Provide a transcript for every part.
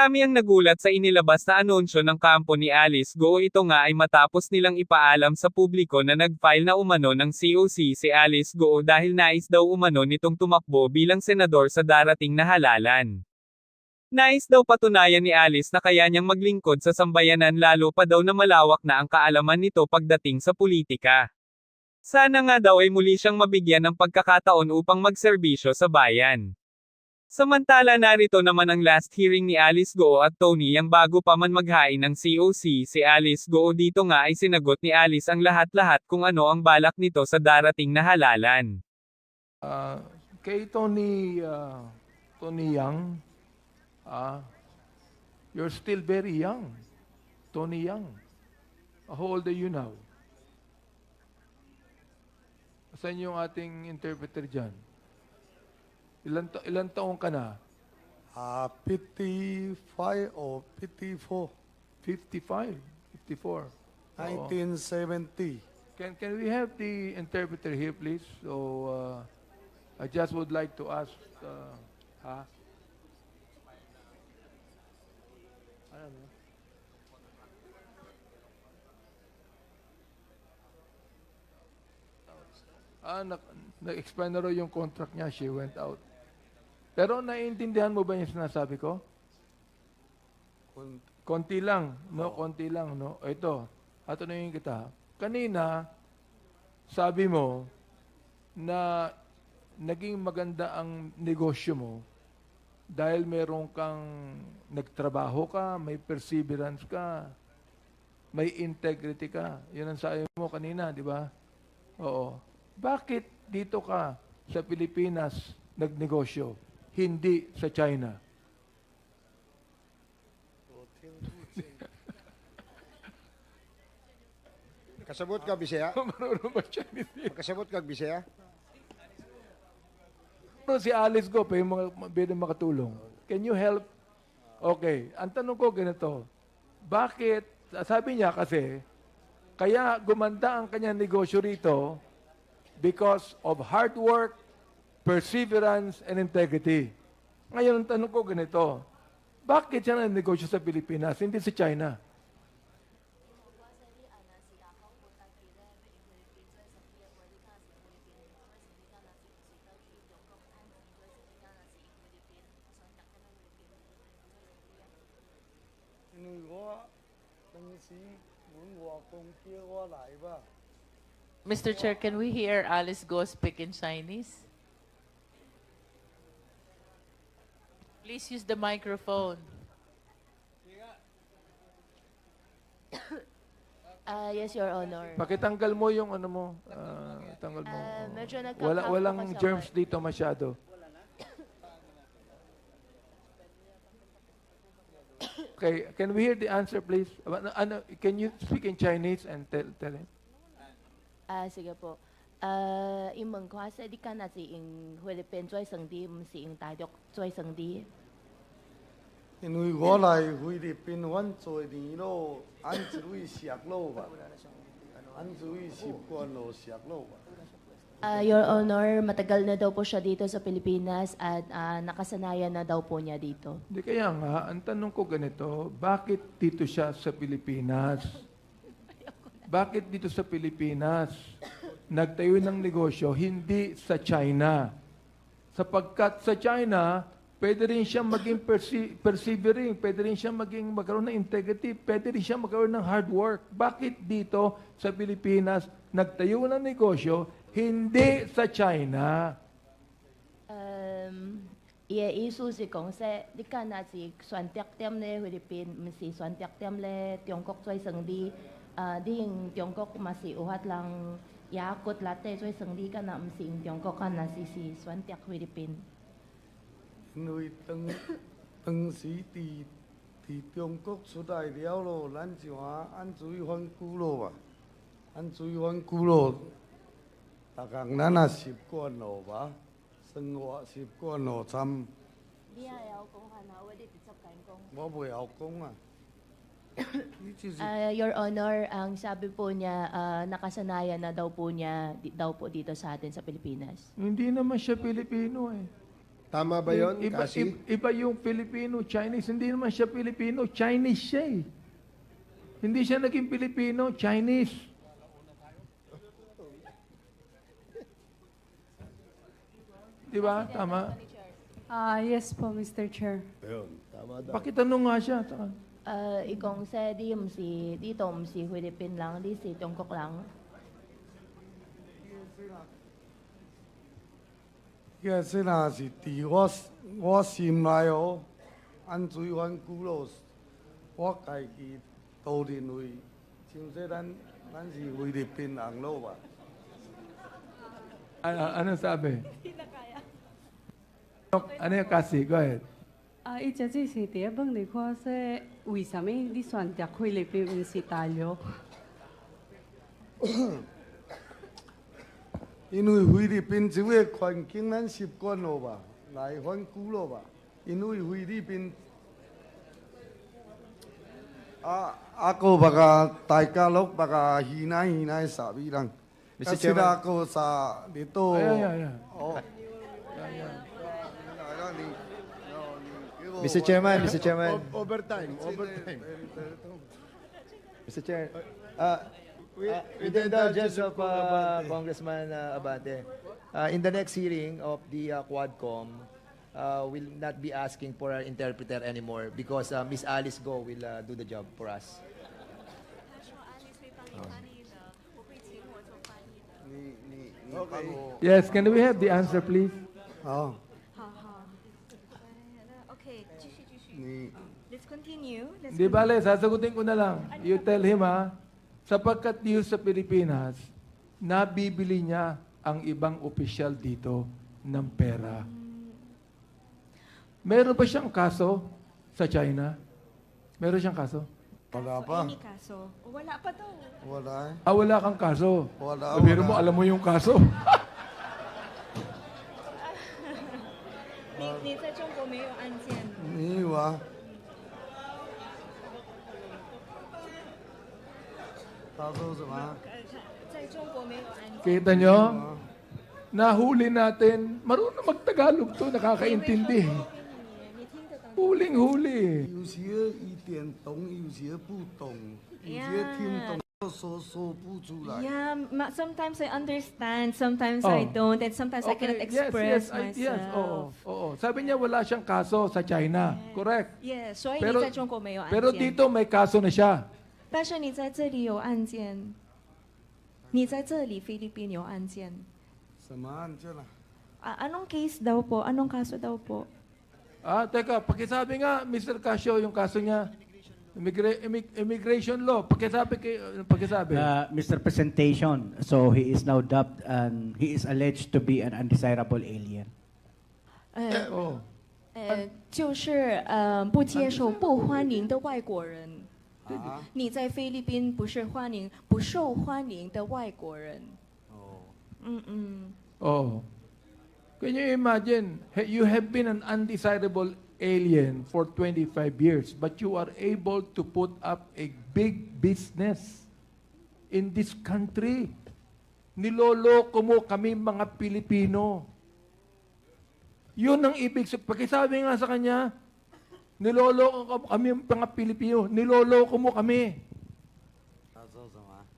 Marami ang nagulat sa inilabas na anunsyo ng kampo ni Alice Go ito nga ay matapos nilang ipaalam sa publiko na nag-file na umano ng COC si Alice Go dahil nais daw umano nitong tumakbo bilang senador sa darating na halalan. Nais daw patunayan ni Alice na kaya niyang maglingkod sa sambayanan lalo pa daw na malawak na ang kaalaman nito pagdating sa politika. Sana nga daw ay muli siyang mabigyan ng pagkakataon upang magserbisyo sa bayan. Samantala narito naman ang last hearing ni Alice Goo at Tony yang bago pa man maghain ng COC si Alice Goo dito nga ay sinagot ni Alice ang lahat-lahat kung ano ang balak nito sa darating na halalan. Ah, kay Tony ah, Tony Young, ah, you're still very young. Tony Young. How old are you now? Saan yung ating interpreter dyan? Ilan, ta- ilan taong ka na? Uh, 55 or 54, 55, 54. Oo. 1970. Can, can we have the interpreter here, please? So, uh, I just would like to ask, uh, ha? Ano? Ah, na, na-expire na raw yung contract niya. She went out. Pero naiintindihan mo ba yung sinasabi ko? Konti lang, no? Konti lang, no? Ito, tatanungin kita. Kanina, sabi mo na naging maganda ang negosyo mo dahil meron kang nagtrabaho ka, may perseverance ka, may integrity ka. Yun ang sabi mo kanina, di ba? Oo. Bakit dito ka sa Pilipinas nagnegosyo, hindi sa China? Kasabot ka, Bisaya? Marunong ba Chinese? Kasabot ka, Bisaya? Pero si Alice ko, pa yung mga pwede makatulong. Can you help? Okay. Ang tanong ko ganito, bakit, sabi niya kasi, kaya gumanda ang kanyang negosyo rito because of hard work, perseverance, and integrity. Ngayon, ang tanong ko ganito, bakit siya negosyo sa Pilipinas, hindi sa China? Mr. Chair, can we hear Alice Go speak in Chinese? Please use the microphone. Ah, yes, Your Honor. Pakitanggal mo yung ano mo, ah, tanggal mo. Ah, medyo Wala, walang germs mic. dito masyado. Okay, can we hear the answer, please? Ano, ano, can you speak in Chinese and tell, tell him? Ah, sige po. Ah, 英文话说，你今日是用菲律宾做生意，唔是用大陆做生意。 Inui ko lại hui đi pin wan rồi đi lo, anh chỉ hui siak lo ba. Anh chỉ hui sip quan lo siak lo ba. Ah, Your Honor, matagal na daw po siya dito sa Pilipinas at ah, nakasanayan na daw po niya dito. Hindi kaya nga, ang tanong ko ganito, bakit dito siya sa Pilipinas? Bakit dito sa Pilipinas? Nagtayo ng negosyo, hindi sa China. Sapagkat sa China, pwede rin siya maging perse- persevering, pwede rin siya maging magkaroon ng integrity, pwede rin siya magkaroon ng hard work. Bakit dito sa Pilipinas, nagtayo ng negosyo, hindi sa China? 嗯，伊嘅意思是讲说，你今日是选择点咧菲律宾，唔是选择点咧中国做生意。啊，你用中国嘛是有法人 也骨力地做生理，敢若毋是用中国，敢若是是选择菲律宾。因为当当时伫伫中国出来了咯，咱就啊按主意翻句咯吧，按主意翻句咯，逐工咱也习惯咯吧，生活习惯咯，参。你也会晓讲汉话，你直接甲讲。我袂晓讲啊。Ah, Your Honor, ang sabi po niya, ah, nakasanayan na daw po niya di- daw po dito sa atin sa Pilipinas. Hindi naman siya Pilipino eh. Tama ba yun, iba, Kasi? iba, iba yung Filipino, Chinese. Hindi naman siya Filipino, Chinese siya eh. Hindi siya naging Filipino, Chinese. Di ba? Tama. Ah, yes po, Mr. Chair. Tama daw. Pakitanong nga siya. Taka. 呃，伊讲说，你毋是，你都毋是菲律宾人，你是中国人。迄个说那是伫我我心内哦，安水湾古老，我家己都认为，像说咱咱是菲律宾人咯吧。安安尼啥物？安尼解释过。啊，伊只只是第一问你看说，为什么你选择菲律宾毋是大陆？因为菲律宾这个环境咱习惯了吧，来反古了吧。因为菲律宾啊啊个别个大家乐别个稀奶稀奶傻逼人， Mr. Kasi Chairman. ako sa dito. Ayan, ayan, Mr. Chairman, Mr. Chairman. Overtime, overtime. Mr. Chair, uh, with, uh, with the indulgence of uh, Congressman uh, Abate, uh, in the next hearing of the uh, Quadcom, uh, we'll not be asking for an interpreter anymore because uh, Miss Alice Go will uh, do the job for us. Yes, can we have the answer, please? Oh. 继续继续你，Let's continue. Let's Di bale, sasagutin ko na lang. You tell him ha, sapagkat dito sa Pilipinas, nabibili niya ang ibang opisyal dito ng pera. Meron ba siyang kaso sa China? Meron siyang kaso? wala Kaso, pa. Any kaso? Wala pa daw. Wala eh. Ah, wala kang kaso. Wala, Pero wala. mo, alam mo yung kaso. 你你在中国没有案件？ 没有啊。他说什么？在中国没有案件。 Kita nyo? Nahuli natin. Marunong mag-Tagalog to, nakakaintindi. 你听得懂？ Huling-huli. 有些一点懂，有些不懂，有些听懂 又说说不出来。 Yeah, ma- sometimes I understand, sometimes Oh. I don't, and sometimes I cannot express yes, I- myself. yes, oo, oo. Sabi niya wala siyang kaso sa China. Correct. Yeah, 所以 Pero- 你在中国没有案件。 Pero dito may kaso na siya. 但是你在这里有案件，你在这里菲律宾有案件。什么案件啊？ Ah, anong case daw po? Anong kaso daw po? Ah, teka, pakisabi nga, Mr. Casio, yung kaso niya. Immigra- immig- immigration law. Pakisabi kay, uh, pakisabi. Uh, Mr. Presentation, so he is now dubbed and he is alleged to be an undesirable alien. 呃 oh. 呃，就是呃不接受、不欢迎的外国人。啊？你在菲律宾不是欢迎、不受欢迎的外国人。哦，嗯嗯， Oh. Can you imagine, he- you have been an undesirable alien for 25 years, but you are able to put up a big business in this country. Niloloko mo kami mga Pilipino. Yun ang ibig sabihin. Pakisabi nga sa kanya, niloloko kami mga Pilipino. Niloloko mo kami.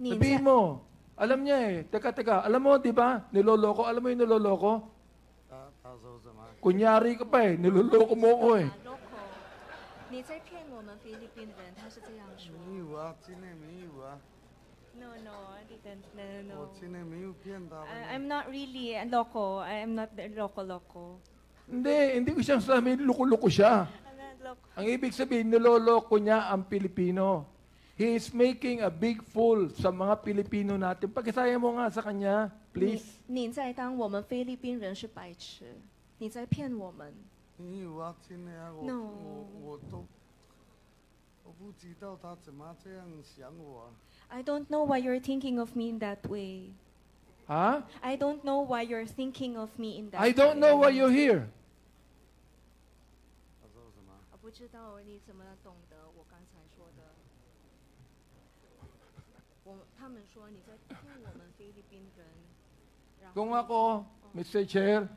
Sabihin mo, alam niya eh, teka, teka, alam mo, di ba, niloloko, alam mo yung niloloko? 他他说什么？ Kunyari ka pa eh. Niloloko mo ko eh. 啊 local，你在骗我们菲律宾人，他是这样说。没有啊，真的没有啊， No no, I didn't. No 我 no. 真的没有骗他们。 I, I'm not really a loco. I am not the loco loco. Hindi, hindi ko siyang sabihin, loko-loko siya. I'm not loco. Ang ibig sabihin, niloloko niya ang Pilipino. He is making a big fool sa mga Pilipino natin. Pagkisaya mo nga sa kanya, please. 你你在当我们菲律宾人是白痴， 你在骗我们。没有啊，真的啊，我 No 我我都我不知道他怎么这样想我啊。 I don't know why you're thinking of me in that way. Ha? I don't know why you're thinking of me in that I don't know why you're here. 他说什么？我不知道你怎么懂得我刚才说的。我他们说你在骗我们菲律宾人。然后 Kung ako, Mr. Chair, 哦，真的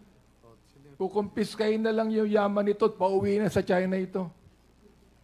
Kukumpiskahin na lang yung yaman nito at pauwi na sa China ito.